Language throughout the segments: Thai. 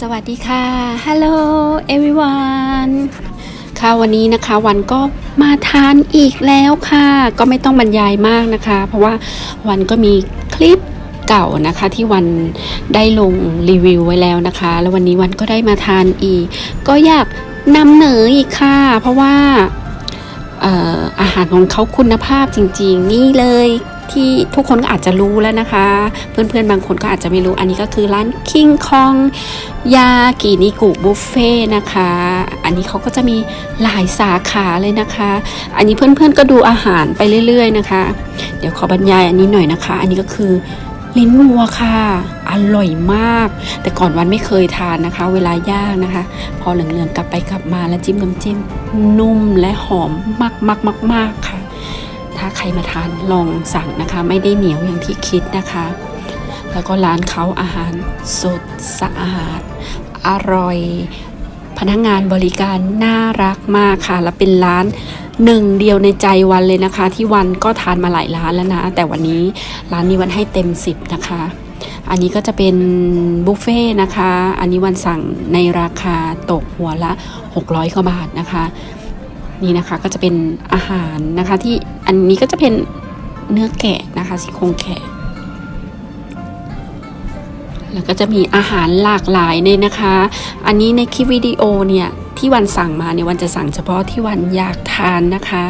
สวัสดีค่ะ Hello everyone ค่ะวันนี้นะคะวันก็มาทานอีกแล้วค่ะ ก็ไม่ต้องบรรยายมากนะคะ เพราะว่าวันก็มีคลิปเก่านะคะที่วันได้ลงรีวิวไว้แล้วนะคะ แล้ววันนี้วันก็ได้มาทานอีก ก็อยากนำเหนออีกค่ะ เพราะว่าอออาหารของเขาคุณภาพจริงๆ นี่เลย ที่ทุกคนก็อาจจะรู้แล้วนะคะ เพื่อนๆบางคนก็อาจจะไม่รู้อันนี้ก็คือร้าน King Kong ยากินิกุบุฟเฟ่นะคะ อันนี้เขาก็จะมีหลายสาขาเลยนะคะ อันนี้เพื่อนๆก็ดูอาหารไปเรื่อย ๆ นะคะ เดี๋ยวขอบรรยายอันนี้หน่อยนะคะ อันนี้ก็คือลิ้นวัวค่ะ อร่อยมาก แต่ก่อนวันไม่เคยทานนะคะ เวลาย่างนะคะ พอเหลืองๆกลับไปกลับมาแล้วจิ้มน้ำจิ้มนุ่มและหอมมากๆๆๆค่ะ ถ้าใครมาทานลองสั่งนะคะ ไม่ได้เหนียวอย่างที่คิดนะคะ แล้วก็ร้านเขาอาหารสดสะอาด อร่อย พนักงานบริการน่ารักมากค่ะ และเป็นร้านหนึ่งเดียวในใจวันเลยนะคะ ที่วันก็ทานมาหลายร้านแล้วนะ แต่วันนี้ร้านนี้วันให้เต็ม 10 นะคะ อันนี้ก็จะเป็นบุฟเฟ่ต์นะคะ อันนี้วันสั่งในราคาตกหัวละ 600กว่าบาทนะคะ นี่นะคะก็จะเป็นอาหารนะคะที่อันนี้ก็จะเป็นเนื้อแกะนะคะซี่โครงแกะแล้วก็จะมีอาหารหลากหลายเลยนะคะ อันนี้ในคลิปวิดีโอเนี่ยที่วันสั่งมาเนี่ยวันจะสั่งเฉพาะที่วันอยากทานนะคะ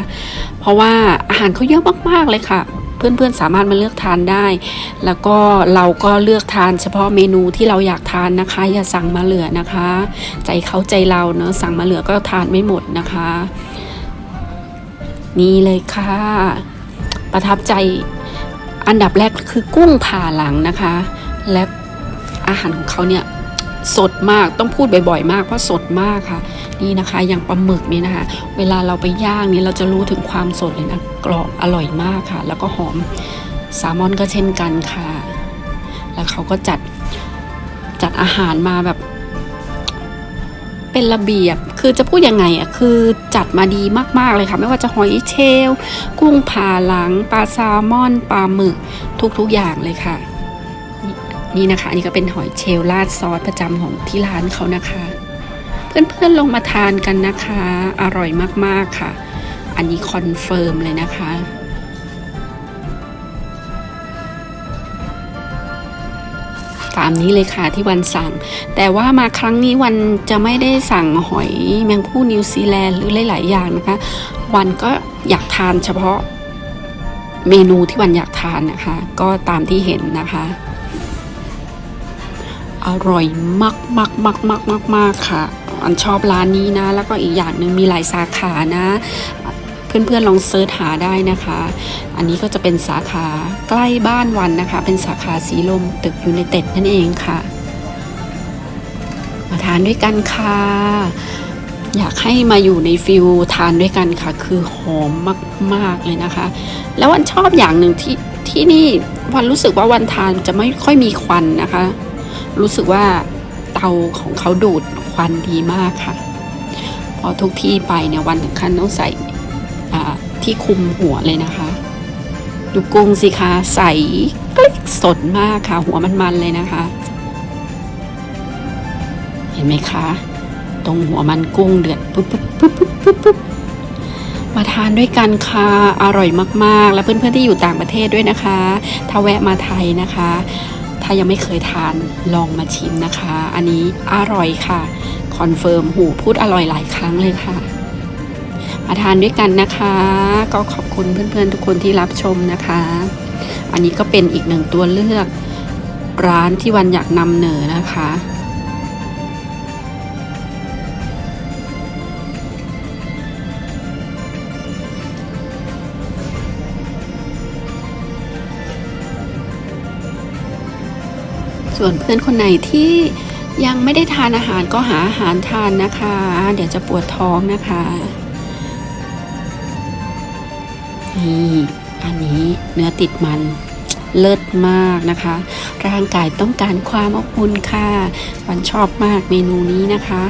เพราะว่าอาหารเขาเยอะมากๆเลยค่ะ เพื่อนๆสามารถมาเลือกทานได้ แล้วก็เราก็เลือกทานเฉพาะเมนูที่เราอยากทานนะคะ อย่าสั่งมาเหลือนะคะ ใจเขาใจเราเนอะสั่งมาเหลือก็ทานไม่หมดนะคะ นี่เลยค่ะ ประทับใจอันดับแรกคือกุ้งผ่าหลังนะคะ และอาหารของเขาเนี่ยสดมากต้องพูดบ่อยๆ มากเพราะสดมากค่ะ นี่นะคะอย่างปลาหมึกนี่นะคะ เวลาเราไปย่างนี่เราจะรู้ถึงความสดเลยนะกรอบอร่อยมากค่ะ แล้วก็หอมแซลมอนก็เช่นกันค่ะ แล้วเขาก็จัดจัดอาหารมาแบบ เป็นระเบียบ คือจะพูดยังไงอะคือจัดมาดีมากๆเลยค่ะ ไม่ว่าจะหอยเชลล์กุ้งผ่าหลังปลาแซลมอนปลาหมึกทุกๆอย่างเลยค่ะ นี่นะคะอันนี้ก็เป็นหอยเชลล์ราดซอสประจำของที่ร้านเขานะคะ เพื่อนๆลงมาทานกันนะคะ อร่อยมากๆค่ะ อันนี้คอนเฟิร์มเลยนะคะ ตามนี้เลยค่ะที่วันสั่ง แต่ว่ามาครั้งนี้วันจะไม่ได้สั่งหอยแมงผู้นิวซีแลนด์หรือหลาย ๆ อย่างนะคะ วันก็อยากทานเฉพาะเมนูที่วันอยากทานนะคะ ก็ตามที่เห็นนะคะ อร่อยมากมากมากมากมากมากค่ะอันชอบร้านนี้นะ แล้วก็อีกอย่างหนึ่งมีหลายสาขานะ เพื่อนๆลองเซิร์ชหาได้นะคะ อันนี้ก็จะเป็นสาขาใกล้บ้านวันนะคะ เป็นสาขาสีลมตึกยูไนเต็ดนั่นเองค่ะ มาทานด้วยกันค่ะ อยากให้มาอยู่ในฟิลทานด้วยกันค่ะ คือหอมมากๆเลยนะคะ แล้ววันชอบอย่างหนึ่งที่ที่นี่วันรู้สึกว่าวันทานจะไม่ค่อยมีควันนะคะ รู้สึกว่าเตาของเขาดูดควันดีมากค่ะ พอทุกที่ไปเนี่ยวันถึงขั้นต้องใส่ ที่คุมหัวเลยนะคะ ดูกุ้งสิคะใสกลิกสดมากค่ะ หัวมันๆเลยนะคะ เห็นไหมคะ ตรงหัวมันกุ้งเดือดปุ๊บปุ๊บปุ๊บปุ๊บปุ๊บปุ๊บมาทานด้วยกันค่ะอร่อยมากๆ และเพื่อนๆที่อยู่ต่างประเทศด้วยนะคะ ถ้าแวะมาไทยนะคะ ถ้ายังไม่เคยทานลองมาชิมนะคะ อันนี้อร่อยค่ะคอนเฟิร์มหูพูดอร่อยหลายครั้งเลยค่ะ มาทานด้วยกันนะคะ ก็ขอบคุณเพื่อนๆทุกคนที่รับชมนะคะ อันนี้ก็เป็นอีกหนึ่งตัวเลือกร้านที่วันอยากนำเหนอนะคะ ส่วนเพื่อนคนไหนที่ยังไม่ได้ทานอาหารก็หาอาหารทานนะคะ เดี๋ยวจะปวดท้องนะคะ นี่อันนี้เนื้อติดมันเลิศมากนะคะ ร่างกายต้องการความอบอุ่นค่ะวันชอบมากเมนูนี้นะคะ